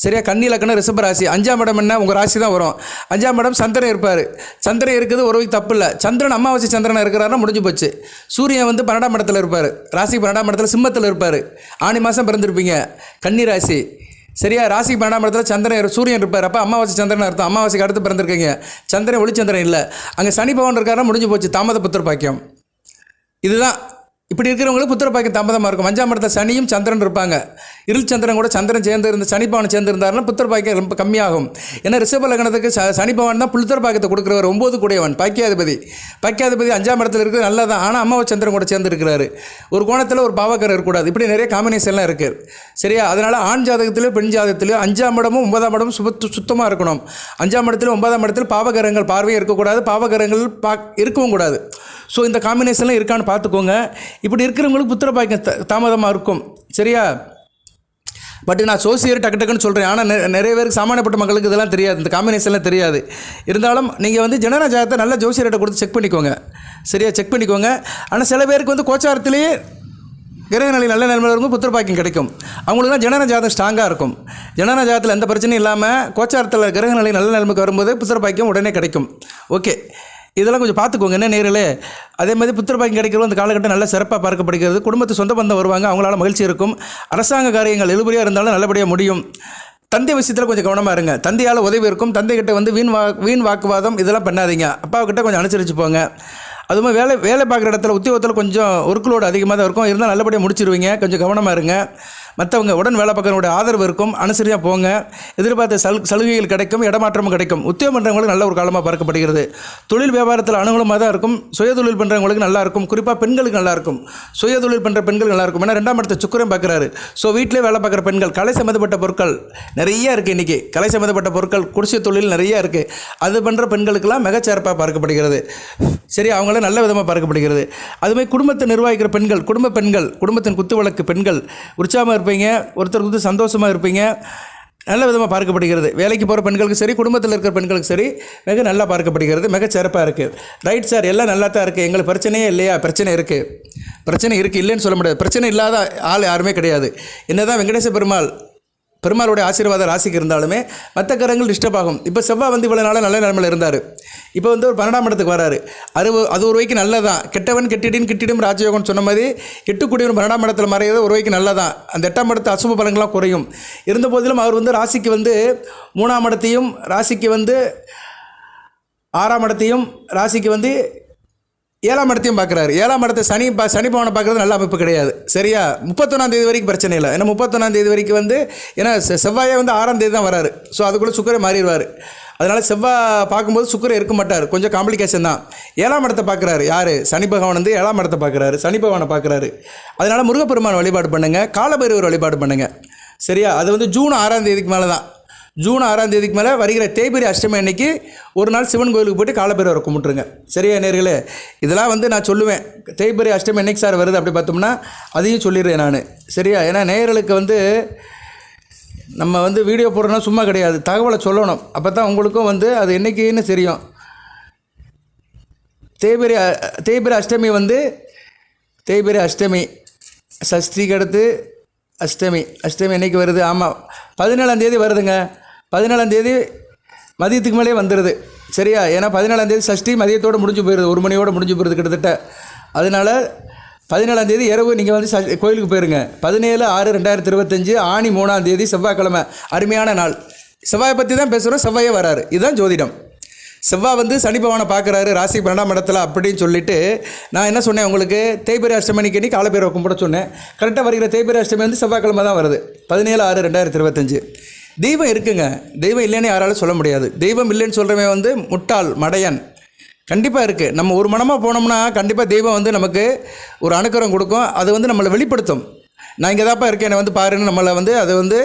சரியா? கன்னி லக்கணம் ரிஷபராசி அஞ்சாம் இடம் என்ன? உங்கள் ராசி தான் வரும். அஞ்சாம் இடம் சந்திரன் இருப்பார். சந்திரன் இருக்குது ஒரு தப்பு இல்லை. சந்திரன் அமாவாசை சந்திரன் இருக்கிறாருன்னா முடிஞ்சு போச்சு. சூரியன் வந்து பன்னெண்டாம் இடத்துல இருப்பார். ராசி பன்னெண்டாம் இடத்துல சிம்மத்தில் இருப்பார். ஆணி மாதம் பிறந்திருப்பீங்க. கன்னி ராசி. சரியா? ராசி பன்னெண்டாம் இடத்துல சந்திரன் சூரியன் இருப்பார். அப்போ அமாவாசை சந்திரன் அர்த்தம். அமாவாசைக்கு அடுத்து பிறந்திருக்கீங்க. சந்திரன் ஒளிச்சந்திரன் இல்லை. அங்கே சனி பவன் இருக்காருன்னா முடிஞ்சு போச்சு. தாமத புத்திர பாக்கியம். இதுதான் இப்படி இருக்கிறவங்களுக்கு புத்திர பாக்கியம் தாமதமாக இருக்கும். அஞ்சாம் இடத்த சனியும் சந்திரன் இருப்பாங்க. இருள் சந்திரன் கூட சந்திரன் சேர்ந்து இருந்த சனிபவன் சேர்ந்து இருந்தாருன்னா புத்திர பாக்கியம் ரொம்ப கம்மியாகும். ஏன்னா ரிஷப லக்னத்துக்கு ச சனி பவன் தான் புத்திர பாக்கியத்தை கொடுக்குறவர். ஒம்பது கூடியவன் பாக்கியாதிபதி. பாக்கியாதிபதி அஞ்சாம் இடத்துல இருக்குது நல்லா தான் ஆனால் அம்மாவை சந்திரன் கூட சேர்ந்து இருக்கிறாரு. ஒரு கோணத்தில் ஒரு பாவக்கர் இருக்கக்கூடாது. இப்படி நிறைய காம்பினேஷன்லாம் இருக்குது சரியா? அதனால் ஆண் ஜாதகத்திலையும் பெண் ஜாதகத்திலையும் அஞ்சாம் இடமும் ஒன்பதாம் இடமும் சுப சுத்தமாக இருக்கணும். அஞ்சாம் இடத்துல ஒன்பதாம் இடத்துல பாவகரங்கள் பார்வையும் இருக்கக்கூடாது. பாவகரங்கள் பா இருக்கவும் கூடாது. ஸோ இந்த காம்பினேஷன்லாம் இருக்கான்னு பார்த்துக்கோங்க. இப்படி இருக்கிறவங்களுக்கு புத்திர பாக்கியம் தாமதமாக இருக்கும். சரியா? பட் நான் சோசியர் டக்கு டக்குன்னு சொல்கிறேன் ஆனால் நெ- நிறைய பேருக்கு சாமானியப்பட்ட மக்களுக்கு இதெல்லாம் தெரியாது. இந்த காம்பினேஷன்லாம் தெரியாது. இருந்தாலும் நீங்கள் வந்து ஜனன ஜாதகத்தை நல்லா ஜோசியர்கிட்ட கொடுத்து செக் பண்ணிக்கோங்க. சரியா? செக் பண்ணிக்கோங்க. ஆனால் சில பேருக்கு வந்து கோச்சாரத்திலேயே கிரகநிலை நல்ல நிலைமையில் இருக்கும் புத்திர பாக்கியம் கிடைக்கும். அவங்களுக்குலாம் ஜனன ஜாதகம் ஸ்ட்ராங்காக இருக்கும். ஜனன ஜாதத்தில் எந்த பிரச்சனையும் இல்லாமல் கோச்சாரத்தில் கிரக நிலை நல்ல நிலைமைக்கு வரும்போது புத்திர பாக்கியம் உடனே கிடைக்கும். ஓகே இதெல்லாம் கொஞ்சம் பார்த்துக்கோங்க. என்ன நேரில்? அதே மாதிரி புத்திர கிடைக்கிறது அந்த காலகட்டம் நல்ல சிறப்பாக பார்க்கப்படுகிறது. குடும்பத்து சொந்த பந்தம் வருவாங்க. அவங்களால மகிழ்ச்சி இருக்கும். அரசாங்க காரியங்கள் எழுபடியாக இருந்தாலும் நல்லபடியாக முடியும். தந்தை விஷயத்தில் கொஞ்சம் கவனமாக இருங்க. தந்தையால் உதவி இருக்கும். தந்தைகிட்ட வந்து வீண் வா வீண் வாக்குவாதம் இதெல்லாம் பண்ணாதீங்க. அப்பாவுக்கிட்ட கொஞ்சம் அனுசரித்து போங்க அதுவுமே வேலை வேலை பார்க்குற இடத்துல உத்தியோகத்தில் கொஞ்சம் ஒர்க்குலோடு அதிகமாக தான் இருக்கும். இருந்தால் நல்லபடியாக முடிச்சிருவீங்க. கொஞ்சம் கவனமாக இருங்க. மற்றவங்க உடன் வேலை பார்க்குறவங்களுடைய ஆதரவு இருக்கும். அனுசரியாக போங்க. எதிர்பார்த்த சல் சலுகைகள் கிடைக்கும். இடமாற்றமும் கிடைக்கும். உத்தியோகம் பண்ணுறவங்களுக்கு நல்ல ஒரு காலமாக பார்க்கப்படுகிறது. தொழில் வியாபாரத்தில் அனுகூலமாக தான் இருக்கும். சுய தொழில் பண்ணுறவங்களுக்கு நல்லா இருக்கும். குறிப்பாக பெண்களுக்கு நல்லா இருக்கும். சுய தொழில் பண்ணுற பெண்கள் நல்லாயிருக்கும் ஏன்னா ரெண்டாம் இடத்த சுக்கரம் பார்க்குறாரு. ஸோ வீட்டிலே வேலை பார்க்குற பெண்கள் கலை சம்மந்தப்பட்ட பொருட்கள் நிறைய இருக்குது இன்றைக்கி கலை சம்மந்தப்பட்ட பொருட்கள் குடிசை தொழில் நிறைய இருக்குது அது பண்ணுற பெண்களுக்கெல்லாம் மிகச்சிறப்பாக பார்க்கப்படுகிறது. சரி அவங்கள நல்ல விதமாக பார்க்கப்படுகிறது. அதுமாதிரி குடும்பத்தை நிர்வகிக்கிற பெண்கள் குடும்ப பெண்கள் குடும்பத்தின் குத்து வழக்கு பெண்கள் உற்சாகமாக இருப்பீங்க ஒருத்தருக்கு வந்து சந்தோஷமாக இருப்பீங்க நல்ல விதமாக பார்க்கப்படுகிறது. வேலைக்கு போகிற பெண்களுக்கு சரி குடும்பத்தில் இருக்கிற பெண்களுக்கு சரி மிக நல்லா பார்க்கப்படுகிறது மிக சிறப்பாக இருக்குது ரைட் சார் எல்லாம் நல்லா தான் இருக்குது எங்களுக்கு பிரச்சனையே இல்லையா? பிரச்சனை இருக்குது பிரச்சனை இருக்குது இல்லைன்னு சொல்ல முடியாது. பிரச்சனை இல்லாத ஆள் யாருமே கிடையாது. என்னதான் வெங்கடேச பெருமாள் பெருமாளுடைய ஆசீர்வாத ராசிக்கு இருந்தாலுமே மற்ற கரங்கள் டிஸ்டர்ப் ஆகும். இப்போ செவ்வாய் வந்து இவ்வளோ நாளாக நல்ல நிலமையில் இருந்தார். இப்போ வந்து ஒரு பன்னெண்டாம் இடத்துக்கு வராரு. அது ஒரு- அது ஒரு வைக்கு நல்லதான் கெட்டவன் கெட்டிடின் கிட்டிடும் ராஜயோகம்னு சொன்ன மாதிரி எட்டுக்குடியவன் பன்னெண்டாம் இடத்துல மறையிறது ஒரு வைக்கு நல்லதான் அந்த எட்டாம் இடத்து அசுப பலங்கள்லாம் குறையும். இருந்த போதிலும் அவர் வந்து ராசிக்கு வந்து மூணாம் இடத்தையும் ராசிக்கு வந்து ஆறாம் இடத்தையும் ராசிக்கு வந்து ஏழாம் இடத்தையும் பார்க்குறாரு. ஏழாம் இடத்தை சனி பா சனி பவனை பார்க்குறது நல்ல அமைப்பு கிடையாது. சரியா? முப்பத்தொன்னாம் தேதி வரைக்கும் பிரச்சனை இல்லை. ஏன்னா முப்பத்தொன்னாம் தேதி வரைக்கும் வந்து ஏன்னா செ- செவ்வாயே வந்து ஆறாம் தேதி தான் வராரு. ஸோ அதுக்குள்ளே சுக்கரை மாறிடுவார். அதனால் செவ்வாய் பார்க்கும்போது சுக்கரை இருக்க மாட்டார். கொஞ்சம் காம்ப்ளிகேஷன் தான். ஏழாம் இடத்தை பார்க்குறாரு. யார்? சனி பகவான் வந்து ஏழாம் இடத்தை பார்க்குறாரு. சனி பகவானை பார்க்குறாரு. அதனால் முருகப்பெருமான் வழிபாடு பண்ணுங்கள் காலபைரவர் வழிபாடு பண்ணுங்கள் சரியா? அது வந்து ஜூன் ஆறாம் தேதிக்கு மேலே தான் ஜூன் ஆறாம் தேதிக்கு மேலே வருகிற தேய்பிரி அஷ்டமி அன்னைக்கு ஒரு நாள் சிவன் கோயிலுக்கு போயிட்டு காலபைரவரை கும்பிட்டுருங்க. சரியா நேர்களே? இதெல்லாம் வந்து நான் சொல்லுவேன். தேய்பிரி அஷ்டமி என்னைக்கு சார் வருது அப்படி பார்த்தோம்னா அதையும் சொல்லிடுறேன் நான். சரியா? ஏன்னா நேயர்களுக்கு வந்து நம்ம வந்து வீடியோ போடுறோன்னா சும்மா கிடையாது. தகவலை சொல்லணும். அப்போ தான் உங்களுக்கும் வந்து அது என்றைக்குன்னு தெரியும். தேய்பிரி தேய்பிரி அஷ்டமி வந்து தேய்பிரி அஷ்டமி சஷ்டிக்கு அடுத்து அஷ்டமி. அஷ்டமி என்னைக்கு வருது? ஆமாம் பதினேழாம் தேதி வருதுங்க. பதினேழாம் தேதி மதியத்துக்கு மேலே வந்துடுது சரியா? ஏன்னா பதினேழாம் தேதி சஷ்டி மதியத்தோடு முடிஞ்சு போயிடுது ஒரு மணியோடு முடிஞ்சு போயிடுது கிட்டத்தட்ட. அதனால் பதினேழாம் தேதி இரவு நீங்கள் வந்து ச- கோயிலுக்கு போயிருங்க. பதினேழு ஆறு ரெண்டாயிரத்தி இருபத்தஞ்சு ஆணி மூணாம் தேதி செவ்வாய்க்கிழமை. அருமையான நாள். செவ்வாயை பற்றி தான் பேசுகிறோம் செவ்வாயே வராரு. இதுதான் ஜோதிடம். செவ்வாய் வந்து சனி பகவானை பார்க்குறாரு. ராசி பன்னெண்டாம் இடத்துல அப்படின்னு சொல்லிட்டு நான் என்ன சொன்னேன் உங்களுக்கு? தேய்பிரி அஷ்டமணிக்கு அன்னைக்கு காலப்பேரை கும்பிட சொன்னேன். கரெக்டாக வருகிற தேய்பிரி அஷ்டமி வந்து செவ்வாய்க்கிழமை தான் வருது. பதினேழு ஆறு ரெண்டாயிரத்தி இருபத்தஞ்சு. தெய்வம் இருக்குங்க. தெய்வம் இல்லைன்னு யாராலும் சொல்ல முடியாது. தெய்வம் இல்லைன்னு சொல்கிறவன் வந்து முட்டாள் மடையன். கண்டிப்பாக இருக்குது நம்ம ஒரு மனமாக போனோம்னா கண்டிப்பாக தெய்வம் வந்து நமக்கு ஒரு அணுக்கரம் கொடுக்கும். அது வந்து நம்மளை வெளிப்படுத்தும். நான் இங்கே தான்ப்பா இருக்கேன். என்னை வந்து பாருன்னு நம்மளை வந்து அது வந்து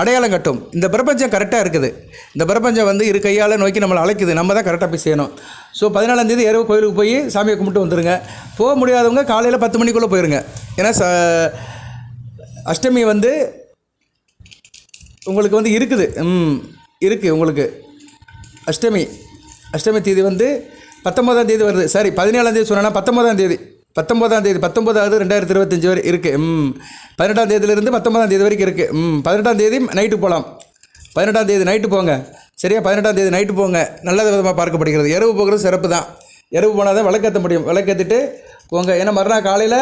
அடையாளம் கட்டும். இந்த பிரபஞ்சம் கரெக்டாக இருக்குது. இந்த பிரபஞ்சம் வந்து இரு கையால் நோக்கி நம்மளை அழைக்குது. நம்ம தான் கரெக்டாக போய் செய்யணும் ஸோ பதினாலாந்தேதி இரவு கோயிலுக்கு போய் சாமியை கும்பிட்டு வந்துடுங்க போக முடியாதவங்க காலையில் பத்து மணிக்குள்ளே போயிருங்க. ஏன்னா ச அஷ்டமி வந்து உங்களுக்கு வந்து இருக்குது. ம் இருக்குது உங்களுக்கு. அஷ்டமி. அஷ்டமி தேதி வந்து பத்தொம்போதாம் தேதி வருது. சாரி பதினேழாம் தேதி சொன்னா பத்தொம்போதாம் தேதி. பத்தொம்போதாம் தேதி பத்தொம்போதாவது ரெண்டாயிரத்தி இருபத்தஞ்சி வரை இருக்குது ம் பதினெட்டாம் தேதியிலேருந்து பத்தொம்போதாம் தேதி வரைக்கும் இருக்குது ம் பதினெட்டாம் தேதி நைட்டு போகலாம் பதினெட்டாம் தேதி நைட்டு போங்க. சரியா? பதினெட்டாம் தேதி நைட்டு போங்க. நல்ல விதமாக பார்க்கப்படுகிறது. இரவு போகிறது சிறப்பு தான் இரவு போனால் தான் விளக்கேற்ற முடியும். விளக்கேற்றிட்டு போங்க. ஏன்னா மறுநாள் காலையில்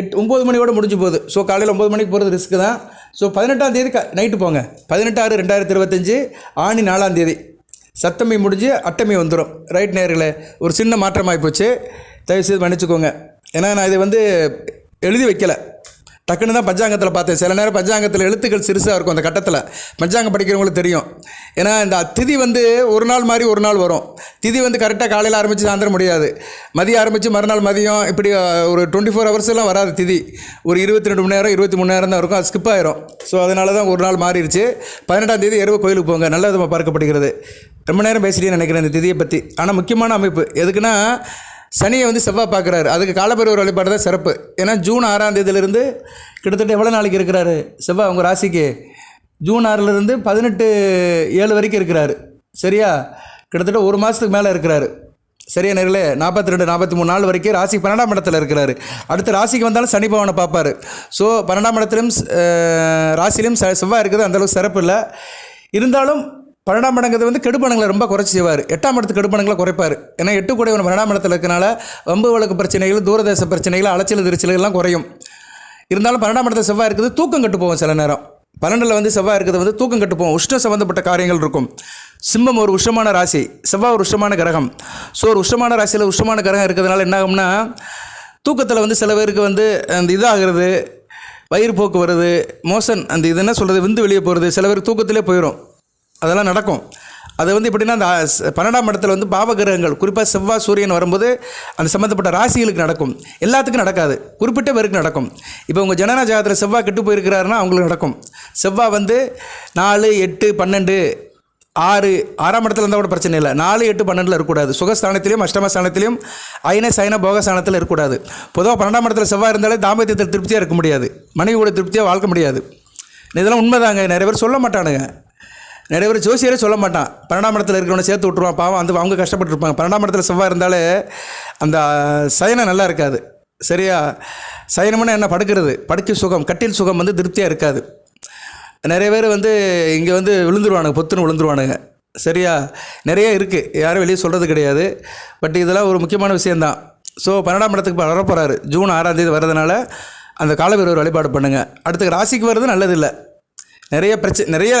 எட்டு ஒம்பது மணியோட முடிஞ்சு போகுது. ஸோ காலையில் ஒம்பது மணிக்கு போகிறது ரிஸ்க்கு தான். ஸோ பதினெட்டாம் தேதி க நைட்டு போங்க. பதினெட்டாறு ரெண்டாயிரத்தி இருபத்தஞ்சி ஆணி நாலாம் தேதி. சப்தமி முடிஞ்சு அட்டமி வந்துடும் ரைட் நேர்களை ஒரு சின்ன மாற்றமாகி போச்சு. தயவுசெய்து மன்னிச்சுக்கோங்க. ஏன்னா நான் இதை வந்து எழுதி வைக்கலை. டக்குன்னு தான் பஞ்சாங்கத்தில் பார்த்தேன். சில நேரம் பஞ்சாங்கத்தில் எழுத்துக்கள் சிறுசாக இருக்கும் அந்த கட்டத்தில். பஞ்சாங்கம் படிக்கிறவங்களுக்கு தெரியும். ஏன்னா இந்த திதி வந்து ஒரு நாள் மாதிரி ஒரு நாள் வரும். திதி வந்து கரெக்டாக காலையில் ஆரம்பித்து சாயந்தரம் முடியாது. மதியம் ஆரம்பித்து மறுநாள் மதியம் இப்படி ஒரு டுவெண்ட்டி ஃபோர் ஹவர்ஸ்லாம் வராது திதி. ஒரு இருபத்தி ரெண்டு மணி நேரம் இருபத்தி மூணு நேரம் தான் இருக்கும். அது ஸ்கிப் ஆயிரும். ஸோ அதனால தான் ஒரு நாள் மாறிடுச்சு பதினெட்டாம் தேதி இரவு கோயிலுக்கு போங்க. நல்ல விதமாக பார்க்கப்படுகிறது. ரொம்ப நேரம் பேசிட்டேன்னு நினைக்கிறேன் இந்த திதியை பற்றி ஆனால் முக்கியமான அமைப்பு. எதுக்குன்னா சனியை வந்து செவ்வாய் பார்க்குறாரு. அதுக்கு காலபைரவர் வழிபாடு தான் சிறப்பு. ஏன்னா ஜூன் ஆறாம் தேதியிலிருந்து கிட்டத்தட்ட எவ்வளோ நாளைக்கு இருக்கிறாரு? செவ்வாய் உங்கள் ராசிக்கு. ஜூன் ஆறிலிருந்து பதினெட்டு ஏழு வரைக்கும் இருக்கிறாரு. சரியா? கிட்டத்தட்ட ஒரு மாதத்துக்கு மேலே இருக்கிறாரு. சரியா நேரில் நாற்பத்தி ரெண்டு நாற்பத்தி மூணு நாள் வரைக்கும் ராசி பன்னெண்டாம் இடத்துல இருக்கிறாரு. அடுத்து ராசிக்கு வந்தாலும் சனி பவனை பார்ப்பாரு. ஸோ பன்னெண்டாம் இடத்துலையும் ராசிலையும் செவ்வாய் இருக்குது. அந்தளவுக்கு சிறப்பு இல்லை. இருந்தாலும் பன்னெண்டாம் இடங்கிறது வந்து கெடுப்பணங்களை ரொம்ப குறைச்சி செய்வார். எட்டாம் இடத்து கெடுப்பணங்களை குறைப்பார். ஏன்னா எட்டு கூட பன்னெண்டாம் இடத்துல இருக்கனால வம்பு வழக்கு பிரச்சனைகள் தூரதேச பிரச்சனைகள் அலைச்சல் திருச்சல்கள்லாம் குறையும். இருந்தாலும் பன்னெண்டாம் இடத்துல செவ்வாய் இருக்குது தூக்கம் கட்டு போகும் சில நேரம். பன்னெண்டில் வந்து செவ்வாய் இருக்கிறது வந்து தூக்கம் கட்டுப்போம் உஷ்ணம் சம்மந்தப்பட்ட காரியங்கள் இருக்கும். சிம்மம் ஒரு உஷ்ணமான ராசி. செவ்வாய் ஒரு உஷ்ணமான கிரகம். ஸோ ஒரு உஷ்ணமான ராசியில் உஷ்ணமான கிரகம் இருக்கிறதுனால என்ன ஆகும்னா தூக்கத்தில் வந்து சில பேருக்கு வந்து அந்த இதாகிறது வயிறுப்போக்கு வருது மோசன் அந்த இது என்ன சொல்கிறது விந்து வெளியே போகிறது சில பேருக்கு தூக்கத்திலே போயிடும் அதெல்லாம் நடக்கும். அது வந்து எப்படின்னா அந்த பன்னெண்டாம் இடத்துல வந்து பாவகிரகங்கள் குறிப்பாக செவ்வாய் சூரியன் வரும்போது அந்த சம்மந்தப்பட்ட ராசிகளுக்கு நடக்கும். எல்லாத்துக்கும் நடக்காது. குறிப்பிட்ட பேருக்கு நடக்கும். இப்போ உங்கள் ஜனன ஜாதகத்தில் செவ்வாய் கெட்டு போயிருக்கிறாருன்னா அவங்களுக்கு நடக்கும். செவ்வாய் வந்து நாலு எட்டு பன்னெண்டு ஆறு ஆறாம் இடத்துல இருந்தால் கூட பிரச்சனை இல்லை. நாலு எட்டு பன்னெண்டில் இருக்கக்கூடாது. சுகஸ்தானத்திலையும் அஷ்டமஸ்தானத்திலையும் ஐன சைன போகஸ்தானத்தில் இருக்கக்கூடாது. பொதுவாக பன்னெண்டாம் இடத்துல செவ்வாய் இருந்தாலே தாம்பத்தியத்தில் திருப்தியாக இருக்க முடியாது. மனைவி கூட திருப்தியாக வாழ்க்க முடியாது. இதெல்லாம் உண்மைதாங்க. நிறைய பேர் சொல்ல மாட்டானுங்க. நிறைய பேர் ஜோசியரே சொல்ல மாட்டான். பன்னெண்டாம் இடத்துல இருக்கிறவனை சேர்த்து விட்ருவான் பாவம் அந்த அவங்க கஷ்டப்பட்டுருப்பாங்க. பன்னெண்டாம் இடத்துல செவ்வாய் இருந்தாலே அந்த சயனம் நல்லா இருக்காது. சரியா? சயனம்னா என்ன? படுக்கிறது. படுக்கை சுகம் கட்டில் சுகம் வந்து திருப்தியாக இருக்காது. நிறைய பேர் வந்து இங்கே வந்து விழுந்துருவானுங்க. பொத்துன்னு விழுந்துருவானுங்க. சரியா? நிறைய இருக்குது யாரும் வெளியே சொல்கிறது கிடையாது. பட் இதெல்லாம் ஒரு முக்கியமான விஷயந்தான் ஸோ பன்னெண்டாம் இடத்துக்கு வர போகிறாரு ஜூன் ஆறாம் தேதி வர்றதுனால அந்த காலவீரர் வழிபாடு பண்ணுங்கள் அடுத்து ராசிக்கு வர்றது நல்லதில்லை. நிறைய பிரச்சனை நிறைய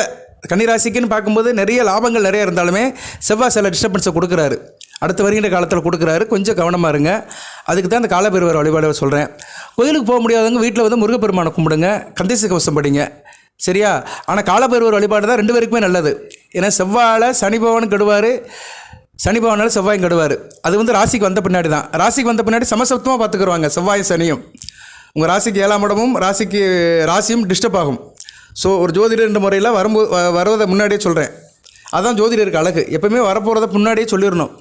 கன்னிராசிக்குன்னு பார்க்கும்போது நிறைய லாபங்கள் நிறைய இருந்தாலுமே செவ்வாய் சில டிஸ்டர்பன்ஸை கொடுக்குறாரு. அடுத்து வருகின்ற காலத்தில் கொடுக்குறாரு. கொஞ்சம் கவனமாக இருங்க. அதுக்கு தான் அந்த காலபெருவர் வழிபாடு சொல்கிறேன் கோயிலுக்கு போக முடியாதவங்க வீட்டில் வந்து முருகப்பெருமானை கும்பிடுங்க. கந்தேச கவசம் படிங்க. சரியா? ஆனால் காலபெருவர் வழிபாடு தான் ரெண்டு பேருக்குமே நல்லது. ஏன்னா செவ்வாயில் சனி பகவான் கெடுவார். சனி பகவானால் செவ்வாயும் கெடுவார். அது வந்து ராசிக்கு வந்த பின்னாடி தான். ராசிக்கு வந்த பின்னாடி சமசத்துவமாக பார்த்துக்குருவாங்க. செவ்வாயும் சனியும். உங்கள் ராசிக்கு ஏழாம் இடமும் ராசிக்கு ராசியும் டிஸ்டர்ப் ஆகும். ஸோ ஒரு ஜோதிடர் முறையில் வரும்போது வருவதை முன்னாடியே சொல்கிறேன் அதான் ஜோதிடருக்கு அழகு. எப்போயுமே வரப்போகிறத முன்னாடியே சொல்லிடணும்.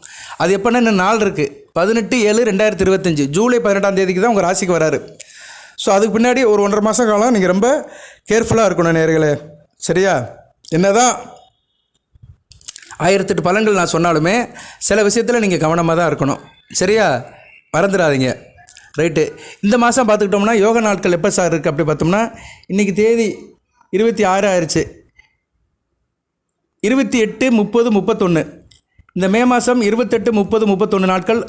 அது எப்போன்னா இன்னும் நாள் இருக்குது பதினெட்டு ஏழு ரெண்டாயிரத்தி இருபத்தஞ்சி. ஜூலை பதினெட்டாம் தேதிக்கு தான் உங்கள் ராசிக்கு வராரு. ஸோ அதுக்கு பின்னாடி ஒரு ஒன்றரை மாத காலம் நீங்கள் ரொம்ப கேர்ஃபுல்லாக இருக்கணும் நேர்களே சரியா? என்ன தான் ஆயிரத்தெட்டு பலன்கள் நான் சொன்னாலுமே சில விஷயத்தில் நீங்கள் கவனமாக தான் இருக்கணும். சரியா? மறந்துடாதீங்க. ரைட்டு இந்த மாதம் பார்த்துக்கிட்டோம்னா யோக நாட்கள் எப்போ சார் இருக்குது அப்படி பார்த்தோம்னா இன்றைக்கி தேதி இருபத்தி ஆறு ஆயிடுச்சு இருபத்தி எட்டு முப்பது முப்பத்தொன்று இந்த மே மாதம் இருபத்தெட்டு முப்பது முப்பத்தொன்று நாட்கள்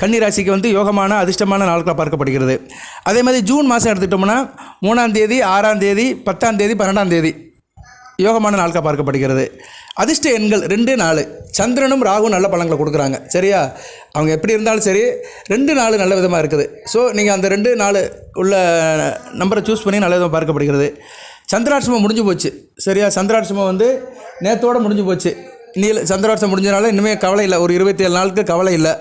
கன்னிராசிக்கு வந்து யோகமான அதிர்ஷ்டமான நாட்களாக பார்க்கப்படுகிறது. அதே மாதிரி ஜூன் மாதம் எடுத்துக்கிட்டோம்னா மூணாம் தேதி ஆறாம் தேதி பத்தாம் தேதி பன்னெண்டாம் தேதி யோகமான நாட்களாக பார்க்கப்படுகிறது. அதிர்ஷ்ட எண்கள் ரெண்டு நாலு. சந்திரனும் ராகுவும் நல்ல பழங்களை கொடுக்குறாங்க. சரியா? அவங்க எப்படி இருந்தாலும் சரி ரெண்டு நாலு நல்ல விதமாக இருக்குது. ஸோ நீங்கள் அந்த ரெண்டு நாலு உள்ள நம்பரை சூஸ் பண்ணி நல்ல விதமாக பார்க்கப்படுகிறது. சந்திராட்சமம் முடிஞ்சு போச்சு. சரியா? சந்திராட்சமம் வந்து நேத்தோட முடிஞ்சு போச்சு. நீல சந்திராட்சம் முடிஞ்சனால இன்னுமே கவலை இல்லை. ஒரு இருபத்தி ஏழு நாளுக்கு கவலை இல்லை.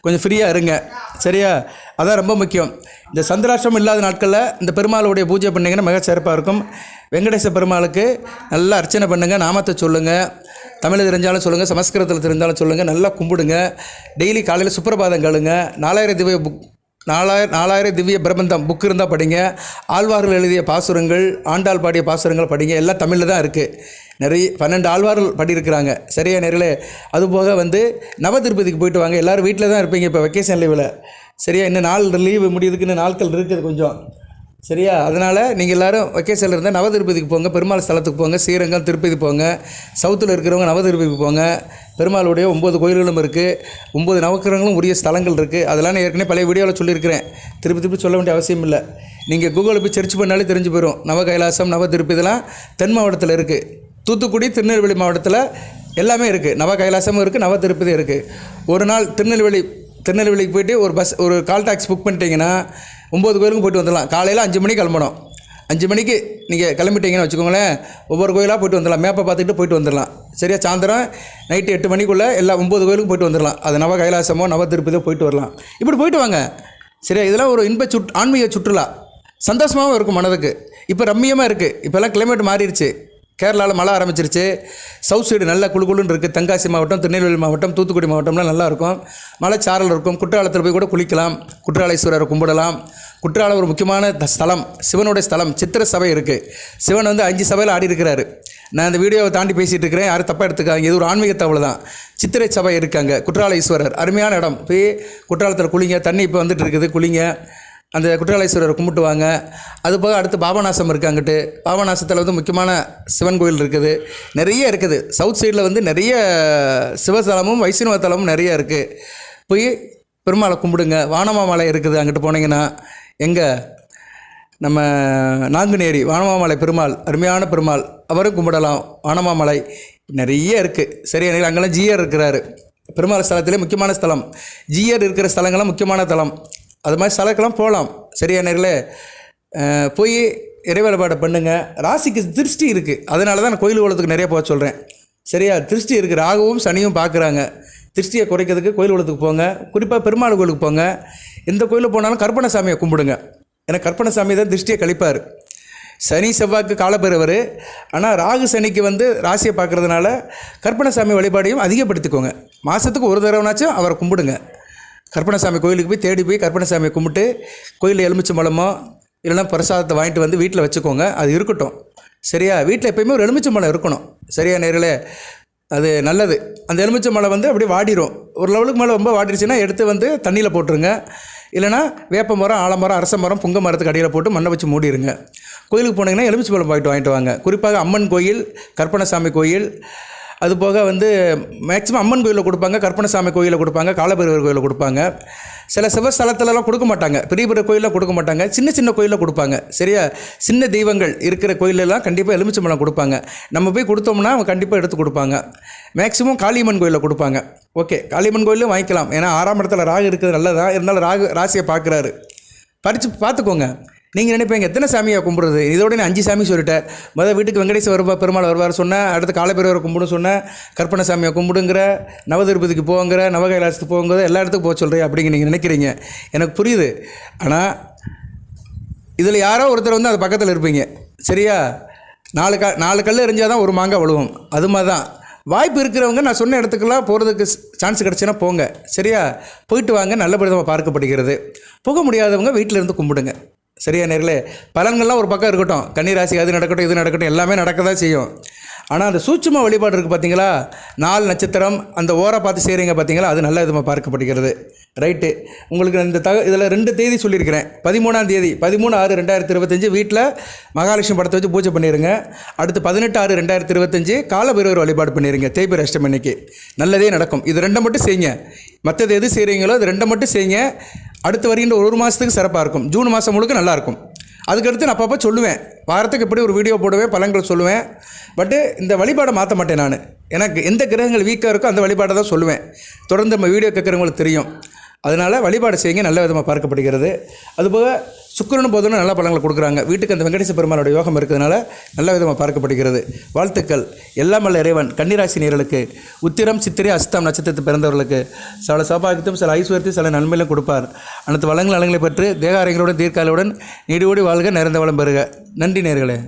கொஞ்சம் ஃப்ரீயாக இருங்க. சரியா? அதான் ரொம்ப முக்கியம். இந்த சந்திராஷ்டிரம் இல்லாத நாட்களில் இந்த பெருமாளுடைய பூஜை பண்ணிங்கன்னா மிக சிறப்பாக இருக்கும். வெங்கடேச பெருமாளுக்கு நல்லா அர்ச்சனை பண்ணுங்கள் நாமத்தை சொல்லுங்கள் தமிழ் தெரிஞ்சாலும் சொல்லுங்கள் சமஸ்கிருதத்தில் தெரிஞ்சாலும் சொல்லுங்கள் நல்லா கும்பிடுங்க. டெய்லி காலையில் சுப்பிரபாதம் கழுங்க. நாலாயிரம் திவ்ய புக் நாலாயிரம் நாலாயிரம் திவ்ய பிரபந்தம் புக் இருந்தால் படிங்க. ஆழ்வார்கள் எழுதிய பாசுரங்கள் ஆண்டாள் பாடிய பாசுரங்கள் படிங்க. எல்லாம் தமிழில் தான் இருக்குது நிறைய பன்னெண்டு ஆழ்வார்கள் பாடியிருக்கிறாங்க. சரியா நேரில் அதுபோக வந்து நவ திருப்பதிக்கு போயிட்டு வாங்க. எல்லோரும் வீட்டில் தான் இருப்பீங்க இப்போ வெக்கேஷன் லீவில் சரியா? இன்னும் நாள் லீவு முடியுதுக்கு இன்னும் நாட்கள் இருக்குது கொஞ்சம். சரியா? அதனால் நீங்கள் எல்லாரும் வெக்கேஷனில் இருந்தால் நவ திருப்பதிக்கு போங்க பெருமாள் ஸ்தலத்துக்கு போங்க ஸ்ரீரங்கம் திருப்பதி போங்க. சவுத்தில் இருக்கிறவங்க நவதிருப்பதிக்கு போங்க. பெருமாளுடைய ஒம்பது கோயில்களும் இருக்குது ஒம்பது நவக்கிரகங்களும் உரிய ஸ்தலங்கள் இருக்குது அதெல்லாம் நான் ஏற்கனவே பழைய வீடியோவில் சொல்லியிருக்கிறேன். திருப்பி திருப்பி சொல்ல வேண்டிய அவசியம் இல்லை. நீங்கள் கூகுளில் போய் சர்ச் பண்ணாலே தெரிஞ்சு போயிடும் நவ கைலாசம் நவ திருப்பதிலாம் தென் மாவட்டத்தில் இருக்குது தூத்துக்குடி திருநெல்வேலி மாவட்டத்தில் எல்லாமே இருக்குது நவ கைலாசமும் இருக்குது நவ திருப்பதி இருக்குது ஒரு நாள் திருநெல்வேலி திருநெல்வேலிக்கு போயிட்டு ஒரு பஸ் ஒரு கால் டாக்ஸி புக் பண்ணிட்டீங்கன்னா ஒம்பது கோயிலுக்கும் போயிட்டு வந்துடலாம். காலையில் அஞ்சு மணிக்கு கிளம்பணும். அஞ்சு மணிக்கு நீங்கள் கிளம்பிட்டீங்கன்னு வச்சுக்கோங்களேன் ஒவ்வொரு கோயிலாக போய்ட்டு வந்துடலாம். மேப்பை பார்த்துட்டு போயிட்டு வந்துடலாம். சரியா? சாயந்தரம் நைட்டு எட்டு மணிக்குள்ளே எல்லா ஒம்பது கோயிலுக்கும் போயிட்டு வந்துடலாம். அது நவ கைலாசமோ நவ திருப்பதியோ போயிட்டு வரலாம். இப்படி போயிட்டு வாங்க. சரியா? இதெல்லாம் ஒரு இன்ப சுட் ஆன்மீக சுற்றுலா. சந்தோஷமாகவும் இருக்கும் மனதுக்கு. இப்போ ரம்மியமாக இருக்குது இப்போல்லாம் கிளைமேட் மாறிடுச்சு. கேரளாவில் மழை ஆரம்பிச்சிருச்சு. சவுத் சைடு நல்லா குழுகுலுன்னு இருக்குது தென்காசி மாவட்டம் திருநெல்வேலி மாவட்டம் தூத்துக்குடி மாவட்டம்லாம் நல்லாயிருக்கும் மலைச்சாரல் இருக்கும். குற்றாலத்தில் போய் கூட குளிக்கலாம். குற்றாலேஸ்வரரை கும்பிடலாம். குற்றாலம் ஒரு முக்கியமான ஸ்தலம். சிவனுடைய ஸ்தலம். சித்திர சபை இருக்குது சிவன் வந்து அஞ்சு சபையில் ஆடி இருக்கிறாரு. நான் இந்த வீடியோவை தாண்டி பேசிகிட்டு இருக்கிறேன். யாரும் தப்பாக எடுத்துக்காங்க இது ஒரு ஆன்மீக தவளை தான். சித்திரை சபை இருக்காங்க குற்றால ஈஸ்வரர் அருமையான இடம். போய் குற்றாலத்தில் குளிங்க. தண்ணி இப்போ வந்துட்டு இருக்குது. குளிங்க. அந்த குற்றாலேஸ்வரரை கும்பிட்டுவாங்க. அது போக அடுத்து பாபநாசம் இருக்குது அங்கிட்டு. பாபநாசத்தில் வந்து முக்கியமான சிவன் கோயில் இருக்குது. நிறைய இருக்குது. சவுத் சைடில் வந்து நிறைய சிவஸ்தலமும் வைஷ்ணவ தலமும் நிறைய இருக்குது போய் பெருமாளை கும்பிடுங்க. வானமாமலை இருக்குது அங்கிட்டு போனீங்கன்னா எங்கே? நம்ம நாங்குநேரி வானமாமலை பெருமாள் அருமையான பெருமாள் அவரும் கும்பிடலாம். வானமாமலை நிறைய இருக்குது சரி அங்கெல்லாம் ஜிஆர் இருக்கிறாரு. பெருமாள் ஸ்தலத்திலே முக்கியமான ஸ்தலம். ஜிஆர் இருக்கிற ஸ்தலங்கள்லாம் முக்கியமான தலம். அது மாதிரி ஸ்தலக்கெல்லாம் போகலாம். சரியா நேரில் போய் இறை வழிபாடை ராசிக்கு திருஷ்டி இருக்குது அதனால தான் நான் கோயில் குளத்துக்கு நிறைய போக சொல்கிறேன் சரியா? திருஷ்டி இருக்குது ராகுவும் சனியும் பார்க்குறாங்க திருஷ்டியை குறைக்கிறதுக்கு கோயில் குளத்துக்கு போங்க. குறிப்பாக பெருமாள் கோயிலுக்கு போங்க. எந்த கோயிலில் போனாலும் கற்பனை சாமியை கும்பிடுங்க. ஏன்னா கற்பனை சாமி தான் திருஷ்டியை கழிப்பார். சனி செவ்வாய்க்கு காலப்பெறவர். ஆனால் ராகு சனிக்கு வந்து ராசியை பார்க்குறதுனால கற்பனசாமி வழிபாடையும் அதிகப்படுத்திக்கோங்க. மாதத்துக்கு ஒரு தடவைனாச்சும் அவரை கும்பிடுங்க. கற்பனசாமி கோயிலுக்கு போய் தேடி போய் கற்பனசாமியை கும்பிட்டு கோயிலில் எலுமிச்சம்பழமோ இல்லைன்னா பிரசாதத்தை வாங்கிட்டு வந்து வீட்டில் வச்சுக்கோங்க. அது இருக்கட்டும். சரியா? வீட்டில் எப்பயுமே ஒரு எலுமிச்சை மலை இருக்கணும். சரியா நேரில் அது நல்லது. அந்த எலுமிச்சை மலை வந்து அப்படியே வாடிரும். ஒரு லெவலுக்கு மேலே ரொம்ப வாடிடுச்சுன்னா எடுத்து வந்து தண்ணியில் போட்டுருங்க. இல்லைனா வேப்ப மரம் ஆலமரம் அரச மரம் புங்க மரத்துக்கு அடியில் போட்டு மண்ணை வச்சு மூடிடுங்க கோயிலுக்கு போனீங்கன்னா எலுமிச்சம்பழம் போயிட்டு வாங்கிட்டு வாங்க. குறிப்பாக அம்மன் கோயில் கற்பனசாமி கோயில் அது போக வந்து மேக்ஸிமம் அம்மன் கோயிலில் கொடுப்பாங்க கற்பனசாமி கோயிலில் கொடுப்பாங்க காலபைரவர் கோயிலில் கொடுப்பாங்க. சில சிவஸ்தலத்துலலாம் கொடுக்க மாட்டாங்க. பெரிய பெரிய கோயிலில் கொடுக்க மாட்டாங்க. சின்ன சின்ன கோயிலில் கொடுப்பாங்க. சரியா? சின்ன தெய்வங்கள் இருக்கிற கோயிலெல்லாம் கண்டிப்பாக எலுமிச்சம்பழம் கொடுப்பாங்க. நம்ம போய் கொடுத்தோம்னா அவங்க கண்டிப்பாக எடுத்து கொடுப்பாங்க. மேக்ஸிமம் காளியம்மன் கோயிலில் கொடுப்பாங்க. ஓகே காளியம்மன் கோயிலும் வாங்கிக்கலாம். ஏன்னா ஆறாம் இடத்துல ராகு இருக்குது நல்லதான் இருந்தாலும் ராகு ராசியை பார்க்குறாரு. பறித்து பார்த்துக்கோங்க. நீங்கள் நினைப்பீங்க எத்தனை சாமியை கும்பிடுறது? இதோட நான் அஞ்சு சாமி சொல்லிட்டேன் முதல் வீட்டுக்கு வெங்கடேஸ்வர வருவா பெருமாள் வருவார் சொன்னேன் அடுத்து காலபைரவரை கும்பிடும் சொன்னேன் கற்பனை சாமியை கும்பிடுங்கிற நவதிருப்பதிக்கு போங்கிற நவகைலாசத்துக்கு போங்கிற எல்லா இடத்துக்கும் போக சொல்கிறேன் அப்படிங்க நீங்கள் நினைக்கிறீங்க. எனக்கு புரியுது. ஆனால் இதில் யாரோ ஒருத்தர் வந்து அது பக்கத்தில் இருப்பீங்க. சரியா? நாலு க நாலு கல் எரிஞ்சால் தான் ஒரு மாங்காய் விழுவும். அது மாதிரி தான் வாய்ப்பு இருக்கிறவங்க நான் சொன்ன இடத்துக்கெல்லாம் போகிறதுக்கு சான்ஸ் கிடச்சுன்னா போங்க. சரியா? போயிட்டு வாங்க நல்ல பார்க்கப்படுகிறது. போக முடியாதவங்க வீட்டில் இருந்து கும்பிடுங்க. சரியா நேரில் பலன்கள்லாம் ஒரு பக்கம் இருக்கட்டும். கன்னிராசி அது நடக்கட்டும் இது நடக்கட்டும் எல்லாமே நடக்க தான் செய்யும். ஆனால் அந்த சூட்சும வழிபாடு இருக்குது பார்த்தீங்களா நாலு நட்சத்திரம் அந்த ஓரை பார்த்து செய்கிறீங்க பார்த்தீங்களா அது நல்ல விதமாக பார்க்கப்படுகிறது. ரைட்டு உங்களுக்கு இந்த தக இதில் ரெண்டு தேதி சொல்லியிருக்கிறேன். பதிமூணாம் தேதி பதிமூணு ஆறு ரெண்டாயிரத்தி இருபத்தஞ்சி வீட்டில் மகாலட்சுமி படத்தை வச்சு பூஜை பண்ணிடுங்க அடுத்து பதினெட்டு ஆறு ரெண்டாயிரத்தி இருபத்தஞ்சி காலபைரவர் வழிபாடு பண்ணிடுங்க தேய்பிர அஷ்டம் அன்னைக்கு. நல்லதே நடக்கும். இது ரெண்டை மட்டும் செய்யுங்க. மற்றது எது செய்கிறீங்களோ அது ரெண்டை மட்டும் செய்யுங்க. அடுத்து வருகின்ற ஒரு மாதத்துக்கு சிறப்பாக இருக்கும். ஜூன் மாதம் முழுக்க நல்லாயிருக்கும் அதுக்கடுத்து நான் அப்பப்போ சொல்லுவேன். வாரத்துக்கு எப்படி ஒரு வீடியோ போடுவேன் பலன்கள் சொல்லுவேன். பட்டு இந்த வழிபாடை மாற்ற மாட்டேன் நான். எனக்கு எந்த கிரகங்கள் வீக்காக இருக்கோ அந்த வழிபாடை தான் சொல்லுவேன். தொடர்ந்து நம்ம வீடியோ கேட்குறவங்களுக்கு தெரியும். அதனால் வழிபாடு செய்யுங்க நல்ல விதமாக பார்க்கப்படுகிறது. அதுபோக சுக்கரனும் போதுன்னு நல்ல பழங்களை கொடுக்குறாங்க. வீட்டுக்கு அந்த வெங்கடேச பெருமாளோட யோகம் இருக்கிறதுனால நல்ல விதமாக பார்க்கப்படுகிறது. வாழ்த்துக்கள். எல்லாம் வல்ல இறைவன். கன்னிராசி நேர்களுக்கு உத்திரம் சித்திரை அஸ்தம் நட்சத்திரத்தை பிறந்தவர்களுக்கு சில சௌபாகியத்தையும் சில ஐஸ்வர்யத்தையும் சில நன்மையிலும் கொடுப்பார். அனைத்து வளங்கள் நலங்களை பெற்று தேகாரங்களுடன் தீர்க்காலுடன் நீடியோடி வாழ்க நிறைந்த வளம் பெறுக. நன்றி நேர்களே.